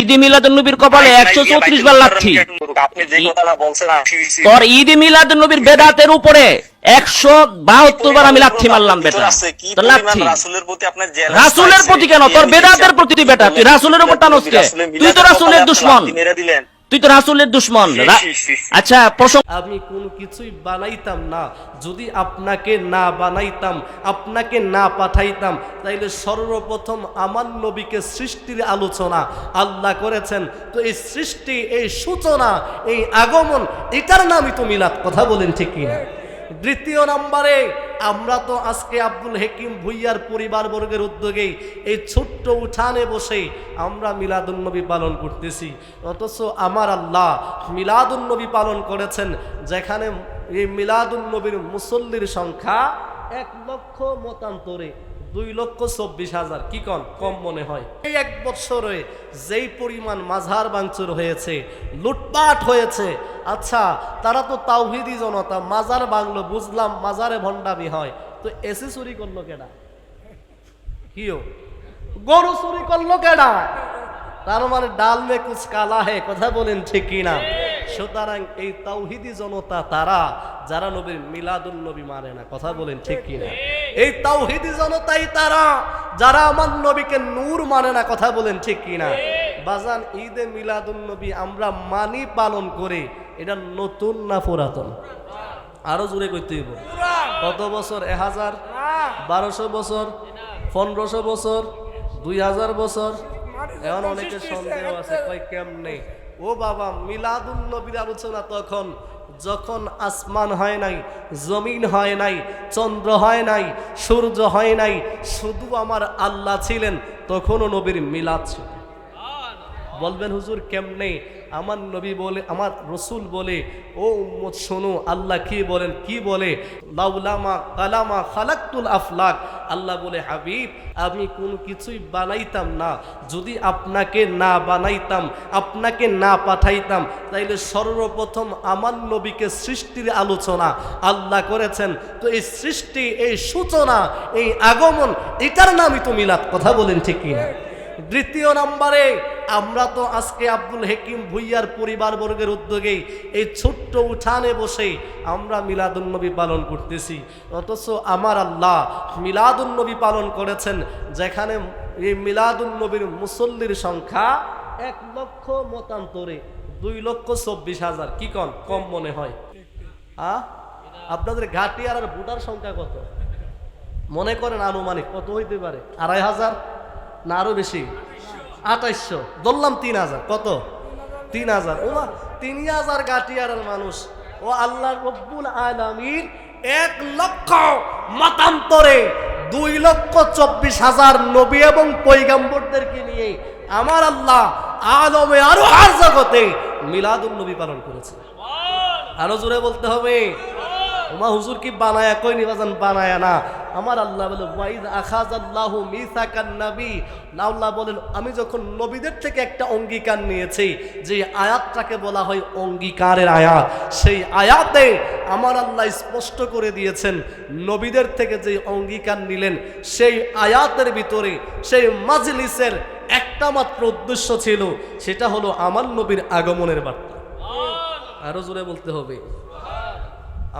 ঈদি মিলাদ নবীর কপালে একশো চৌত্রিশ বার আমি তোর ঈদি মিলাদ নবীর বেদাতের উপরে একশো বাহাত্তর বার আমি লাথি মারলাম বেটা তোর রাসূলের? প্রতি কেন? তোর বেদাতের প্রতিটি প্রতি বেটা, তুই রাসুলের উপর টানস কে? তুই তো রাসুলের দুশমন। তুই তো রাসুলের দুশ্মন। আচ্ছা প্রসঙ্গ আমি কোনো কিছুই বানাইতাম না। যদি আপনাকে না বানাইতাম আপনাকে না পাঠাইতাম তাইলে সর্বপ্রথম আমার নবীকে সৃষ্টির আলোচনা। আল্লাহ করেছেন তো এই সৃষ্টি এই সূচনা এই আগমন এটার নামই তো মিলাদ। কথা বলেন ঠিক কিনা? দ্বিতীয় নম্বরে, আমরা তো আজকে আব্দুল হেকিম ভুইয়ার পরিবার বর্গের উদ্যোগে এই ছোট্ট উঠানে বসে আমরা মিলাদুন্নবী পালন করতেছি। অথচ আমার আল্লাহ মিলাদুন্নবী পালন করেছেন, যেখানে এই মিলাদুন্নবীর মুসল্লির সংখ্যা এক লক্ষ মতান্তরে। দুই লক্ষ চব্বিশ হাজার। কি কন? কম মনে হয়। এই এক বছরে যেই পরিমাণ মাঝার বাংচুর হয়েছে, লুটপাট হয়েছে আচ্ছা তারা তো তাওহিদি জনতা, মাজার বাংলো, বুঝলাম মাজারে ভণ্ডামি হয়। তো এসি চুরি করল কেডা? কিও? গরু চুরি করল কেডা? তার মানে ডাল মে কুচ কালা হে, কথা বলেন ঠিক কিনা? সুতরাং এই তাওহিদি জনতা, তারা যারা নবীর মিলাদুন নবী মানে না, কথা বলেন ঠিক কিনা? এই তাওহিদি জনতাই তারা, যারা আমার নবীকে নূর মানে না, কথা বলেন ঠিক কিনা? বাজান ঈদে মিলাদুন নবী আমরা মানি পালন করে, এটা নতুন না পুরাতন? আরও জোরে করতে কত বছর? এক হাজার? বারোশো বছর? পনেরোশো বছর? দুই হাজার বছর? এখন অনেকের সন্দেহ আছে কেমনে? ও বাবা, মিলাদুন নবীর আলোচনা তখন যখন আসমান হয় নাই, জমিন হয় নাই, চন্দ্র হয় নাই, সূর্য হয় নাই, শুধু আমার আল্লাহ ছিলেন, তখনও নবীর মিলাদ ছিল। বলবেন, হুজুর, কেমনে? আমার নবী বলে, আমার রসুল বলে, ও উম্মত, শোনো, আল্লাহ কি বলেন, কি বলে? লাউলামা কালামা খালাক্তুল আফলাক। আল্লাহ বলে, হাবিব, আমি কোনো কিছুই বানাইতাম না। যদি আপনাকে না বানাইতাম, আপনাকে না পাঠাইতাম, তাইলে সর্বপ্রথম আমার নবীকে সৃষ্টির আলোচনা আল্লাহ করেছেন। তো এই সৃষ্টি, এই সূচনা, এই আগমন, এটার নামই তো মিলাদ। কথা বলেন ঠিক কিনা? দ্বিতীয় নম্বরে আমরা তো আজকে আব্দুল হেকিম ভুইয়ার পরিবার বর্গের উদ্যোগে এই ছোট্ট উঠানে বসে আমরা মিলাদুন্নবী পালন করতেছি। অথচ আমার আল্লাহ মিলাদুন্নবী পালন করেছেন, যেখানে এই মিলাদুন্নবীর মুসল্লির সংখ্যা এক লক্ষ মতান্তরে দুই লক্ষ চব্বিশ হাজার। কি কন? কম মনে হয়। আ? আপনাদের ঘাটিয়ার আর বুটার সংখ্যা কত? মনে করেন আনুমানিক, কত হইতে পারে? আড়াই হাজার না আরও বেশি? আঠাইশশো। ধরলাম তিন হাজার। কত? তিন হাজার। ও তিন হাজার গাটিয়ারের মানুষ। ও আল্লাহ রব্বুল আলামিন এক লক্ষ মতান্তরে দুই লক্ষ চব্বিশ হাজার নবী এবং পৈগাম্বরদেরকে নিয়ে আমার আল্লাহ আলমে আরও আর জগতে মিলাদুল নবী পালন করেছে। আরও জোরে বলতে হবে। ওমা হুজুর কি বানায়া কই নিবাজান বানায়া না। আমার আল্লাহ বলে ওয়াইদ আখাজ আল্লাহু মিসাকান নবী। আল্লাহ বলেন আমি যখন নবীদের থেকে একটা অঙ্গীকার নিয়েছি যে আয়াতটাকে বলা হয় অঙ্গীকারের আয়াত সেই আয়াতে আমার আল্লাহ স্পষ্ট করে দিয়েছেন নবীদের থেকে যে অঙ্গীকার নিলেন সেই আয়াতের ভিতরে সেই মাজলিসের একটা মাত্র উদ্দেশ্য ছিল সেটা হলো আমার নবীর আগমনের বার্তা। আরও জোরে বলতে হবে।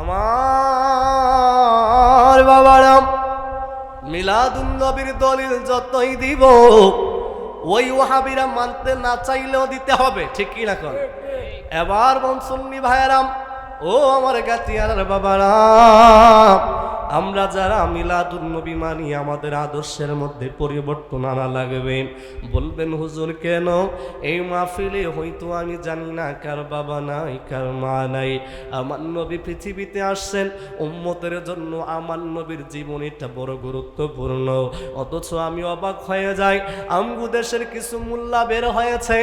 আমার বাবারা মিলাদুন নবীর দলিল যতই দিব, ওই ওহাবিরা মানতে না চাইলেও দিতে হবে, ঠিক কি না কর এবার বনসুন্নি ভাইয়ারাম, ও আমার গাতিয়ার বাবারা আমরা যারা মিলাদুন নবী মানি, আমাদের আদর্শের মধ্যে পরিবর্তন আনা লাগবে। বলবেন, হুজুর, কেন? এই মাহফিলে হয়তো আমি জানি না কার বাবা নাই, কার মা নাই। আমার নবী পৃথিবীতে আসছেন, উম্মতের জন্য আমার নবীর জীবনীটা বড় গুরুত্বপূর্ণ। অথচ আমি অবাক হয়ে যাই, আমগু দেশের কিছু মোল্লা বের হয়েছে,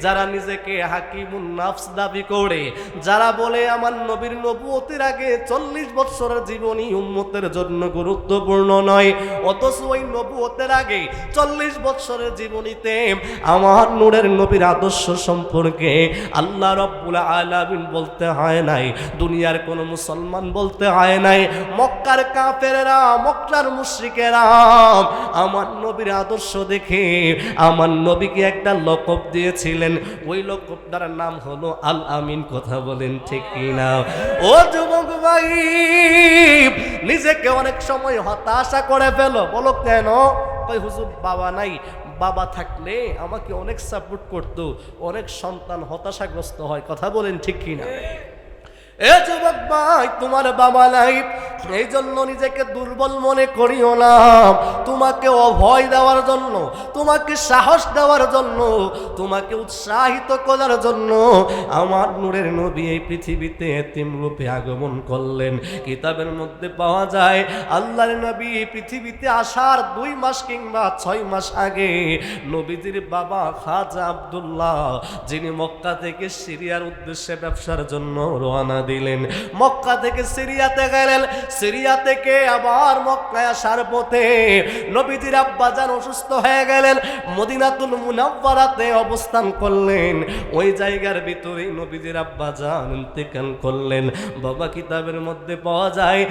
যারা নিজেকে হাকিমুন নাফস দাবি করে। যারা বলে, আমার নবীর নবুয়তির আগে চল্লিশ বৎসরের জীবনী উম্মতের জন্য গুরুত্বপূর্ণ নয়। অথচ ওই নবুয়তের আগে চল্লিশ বৎসরের জীবনীতে আমার নূরের নবীর আদর্শ সম্পর্কে আল্লাহ রব্বুল আলামিন বলতে হয় নাই, দুনিয়ার কোনো মুসলমান বলতে হয় নাই। মক্কার কাফেরেরা, মক্কার মুশরিকেরা আমার নবীর আদর্শ দেখে আমার নবীকে একটা লকব দিয়েছিলেন। ওই লকবটার নাম হলো আল আমিন, কথা বলেন ঠিক কিনা? ও যুবক ভাই নিজেকে অনেক সময় হতাশা করে ফেলো। বলো কেন? কই হুজুর বাবা নাই। বাবা থাকলে আমাকে অনেক সাপোর্ট করতো। অনেক সন্তান হতাশাগ্রস্ত হয়। কথা বলেন ঠিক কিনা? এ যুবক ভাই তোমার বাবা নাই। এই জন্য নিজেকে দুর্বল মনে করিও না। তোমাকে অভয় দেওয়ার জন্য, তোমাকে সাহস দেওয়ার জন্য, তোমাকে উৎসাহিত করার জন্য আমার নূরের নবী এই পৃথিবীতে এতিম রূপে আগমন করলেন। কিতাবের মধ্যে পাওয়া যায়, আল্লাহর নবী এই পৃথিবীতে আসার দুই মাস কিংবা ছয় মাস আগে নবীজির বাবা খাজা আবদুল্লাহ, যিনি মক্কা থেকে সিরিয়ার উদ্দেশ্যে ব্যবসার জন্য রওনা দিলেন। মক্কা থেকে সিরিয়াতে গেলেন সিরিয়া থেকে আবার মক্কায় আসার পথে নবীজির আব্বাজান অসুস্থ হয়ে গেলেন, মদিনাতুল মুনাব্বারাতে অবস্থান করলেন। ওই জায়গার ভিতরেই নবীজির আব্বাজান ইন্তেকাল করলেন। বাবা কিতাবের মধ্যে পাওয়া যায়